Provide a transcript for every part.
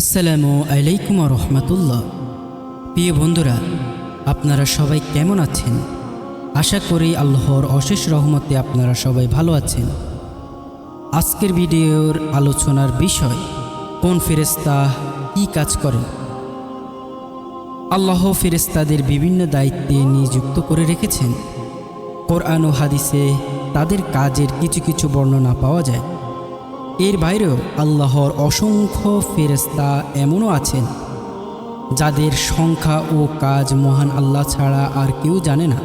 আসসালামু আলাইকুম রহমতুল্লাহ। প্রিয় বন্ধুরা, আপনারা সবাই কেমন আছেন? আশা করি আল্লাহর অশেষ রহমতে আপনারা সবাই ভালো আছেন। আজকের ভিডিওর আলোচনার বিষয়, কোন ফেরেস্তা কী কাজ করে? আল্লাহ ফেরেস্তাদের বিভিন্ন দায়িত্বে নিযুক্ত করে রেখেছেন। কোরআন ও হাদিসে তাদের কাজের কিছু কিছু বর্ণনা পাওয়া যায়। এর বাইরেও আল্লাহর অসংখ্য ফেরেস্তা এমনও আছেন, যাদের সংখ্যা ও কাজ মহান আল্লাহ ছাড়া আর কেউ জানে না,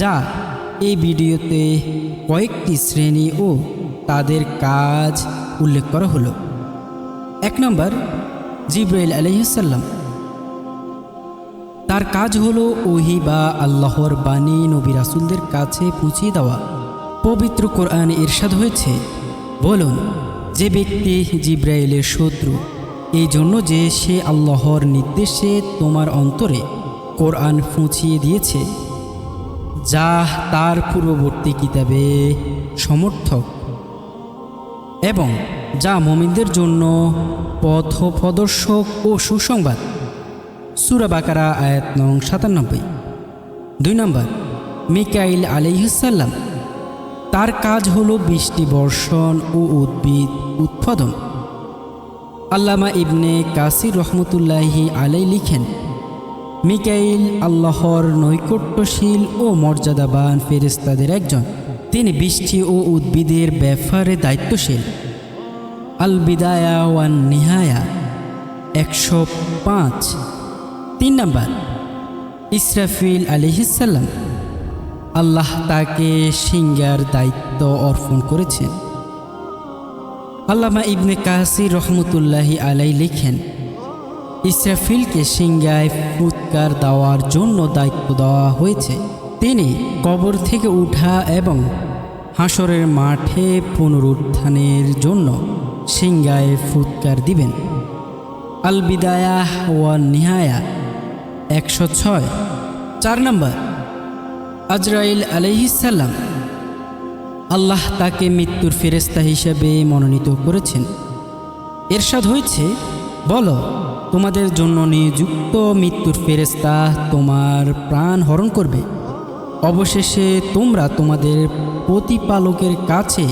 যা এই ভিডিওতে কয়েকটি শ্রেণি ও তাদের কাজ উল্লেখ করা হলো। এক নম্বর, জিব্রাইল আলহিসাল্লাম তার কাজ হলো ওহি বা আল্লাহর বাণী নবী রাসুলদের কাছে পৌঁছিয়ে দেওয়া। পবিত্র কোরআন ইরশাদ হয়েছে। বলুন, যে ব্যক্তি জিব্রাইলের শত্রু, এই জন্য যে সে আল্লাহর নির্দেশে তোমার অন্তরে কোরআন পৌঁছিয়ে দিয়েছে যা তার পূর্ববর্তী কিতাবে সমর্থক। এবং যা মমিনদের জন্য পথ প্রদর্শক ও সুসংবাদ। সুরা বাকারা, আয়াত নং সাতানব্বই। দুই নম্বর, মিকাইল আলিহাল্লাম তার কাজ হলো বৃষ্টি বর্ষণ ও উদ্ভিদ উৎপাদন। আল্লামা ইবনে কাসির রহমতুল্লাহি আলাই লিখেন, মিকাইল আল্লাহর নৈকট্যশীল ও মর্যাদাবান ফেরেস্তাদের একজন। তিনি বৃষ্টি ও উদ্ভিদের ব্যাপারে দায়িত্বশীল। আল বিদায়া ওয়ান নিহায়া একশো পাঁচ। তিন নম্বর, ইসরাফিল আলিহিসাল্লাম আল্লাহ তাকে সিঙ্গার দায়িত্ব অর্পণ করেছেন। আল্লামা ইবনে কাসির রহমতুল্লাহি আলাই লিখেন, ইসরাফিলকে সিঙ্গায় ফুৎকার দেওয়ার জন্য দায়িত্ব দেওয়া হয়েছে। তিনি কবর থেকে উঠা এবং হাসরের মাঠে পুনরুত্থানের জন্য সিঙ্গায় ফুৎকার দিবেন। আল বিদায়া ওয়া নিহায়া একশো ছয়, চার নম্বর আজরাইল আলহিসাল্লাম আল্লাহ তাকে মৃত্যুর ফেরেস্তা হিসেবে মনোনীত করেছেন। এরশাদ হয়েছে, বলো, তোমাদের জন্য নিযুক্ত মৃত্যুর ফেরেস্তা তোমার প্রাণ হরণ করবে। অবশেষে তোমরা তোমাদের প্রতিপালকের কাছে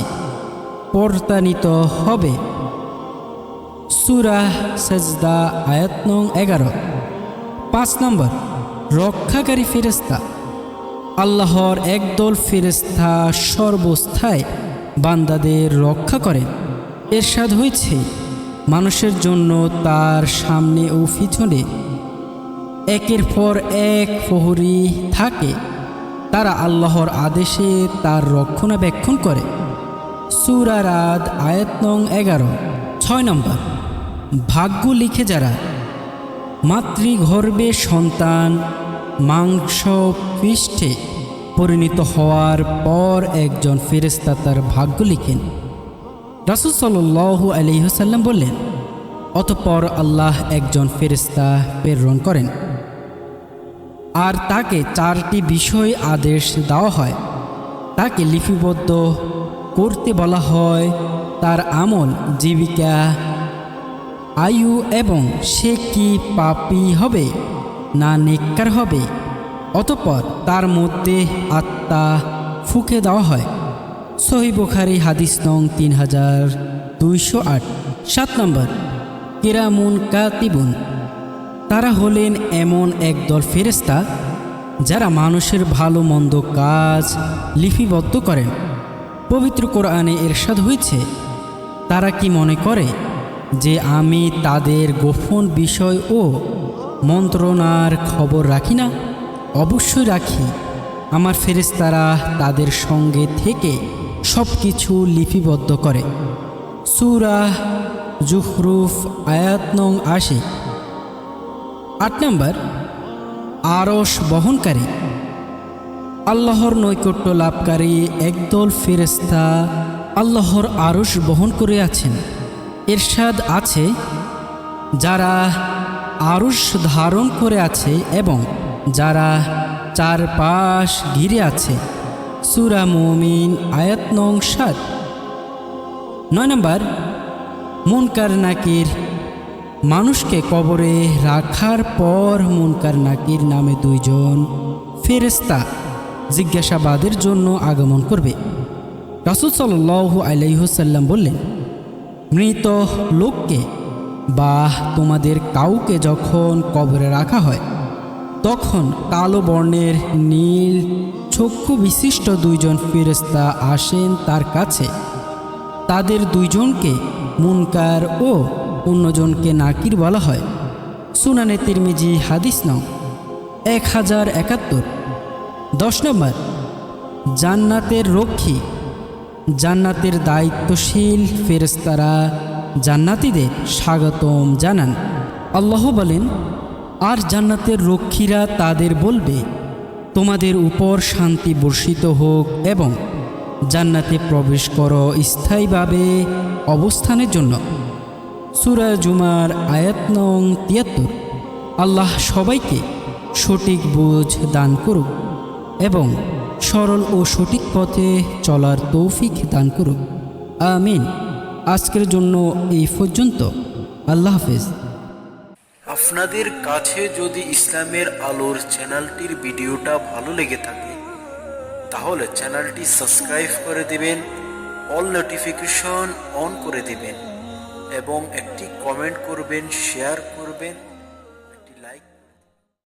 প্রত্যানিত হবে। সুরা সাজদা আয়াত নং এগারো। পাঁচ নম্বর, রক্ষাকারী ফেরেস্তা আল্লাহর একদল ফেরেস্তা সর্বস্থায় বান্দাদের রক্ষা করেন। এরশাদ হয়েছে মানুষের জন্য তার সামনে ও পিছনে। একের পর এক প্রহরী থাকে, তারা আল্লাহর আদেশে তার রক্ষণাবেক্ষণ করে। সুরারাদ আয়াত নং এগারো, ছয় নম্বর। ভাগ্য লিখে যারা, মাতৃগর্ভে সন্তান মাংস পৃষ্ঠে পরিণত হওয়ার পর একজন ফেরেস্তা তার ভাগ্য লিখেন। রাসুল সাল্লু আলহিহসাল্লাম বললেন, অতপর আল্লাহ একজন ফেরেস্তা প্রেরণ করেন। আর তাকে চারটি বিষয় আদেশ দেওয়া হয়। তাকে লিপিবদ্ধ করতে বলা হয় তার আমল জীবিকা, আয়ু এবং সে কি পাপি হবে না নেককার হবে। অতপর তার মধ্যে আত্মা ফুকে দেওয়া হয়। সহি বুখারি হাদিস নং তিন হাজার দুইশো আট। সাত নম্বর, কিরামুন কাতিবুন। তারা হলেন এমন একদল ফেরেস্তা যারা মানুষের ভালো মন্দ কাজ লিপিবদ্ধ করেন। পবিত্র কোরআনে এরশাদ হয়েছে, তারা কি মনে করে যে আমি তাদের গোপন বিষয় ও মন্ত্রণার খবর রাখি না? অবশ্যই রাখি। আমার ফেরেস্তারা তাদের সঙ্গে থেকে সব কিছু লিপিবদ্ধ করে। সুরা জুহরুফ আয়াত নং আশি। আট নম্বর আরস বহনকারী। আল্লাহর নৈকট্য লাভকারী একদল ফেরেস্তা আল্লাহর আরস বহন করে আছেন। এরশাদ আছে যারা আরস ধারণ করে আছে এবং যারা চারপাশ ঘিরে আছে। সুরা মমিন, আয়াত নং সাত। নয় নম্বর, মুনকার নাকির মানুষকে কবরে রাখার পর মুনকার নাকির নামে দুইজন ফেরেস্তা জিজ্ঞাসাবাদের জন্য আগমন করবে। রাসুল সাল্লু আলাইহসাল্লাম বললেন, মৃত লোককে বা তোমাদের কাউকে যখন কবরে রাখা হয়, তখন কালো বর্ণের নীল চক্ষু বিশিষ্ট দুইজন ফেরেস্তা আসেন তার কাছে। তাদের দুইজনকে মুনকার ও অন্যজনকে নাকির বলা হয়। সুনানে তিরমিজি হাদিস নাও, এক হাজার একাত্তর। দশ নম্বর, জান্নাতের রক্ষী, জান্নাতের দায়িত্বশীল ফেরেস্তারা জান্নাতীদের স্বাগতম জানান। আল্লাহ বলেন, আর জান্নাতের রক্ষীরা তাদের বলবে, তোমাদের উপর শান্তি বর্ষিত হোক এবং জান্নাতে প্রবেশ করো স্থায়ীভাবে অবস্থানের জন্য সুরা জুমার আয়াত নং তিয়াত্তর। আল্লাহ সবাইকে সঠিক বুঝ দান করুক এবং সরল ও সঠিক পথে চলার তৌফিক দান করুক। আমিন। আজকের জন্য এই পর্যন্ত। আল্লাহ হাফেজ। আপনাদের কাছে যদি ইসলামের আলোর চ্যানেলটির ভিডিওটা ভালো লেগে থাকে, তাহলে চ্যানেলটি সাবস্ক্রাইব করে দেবেন, অল নোটিফিকেশন অন করে দেবেন, এবং একটি কমেন্ট করবেন, শেয়ার করবেন।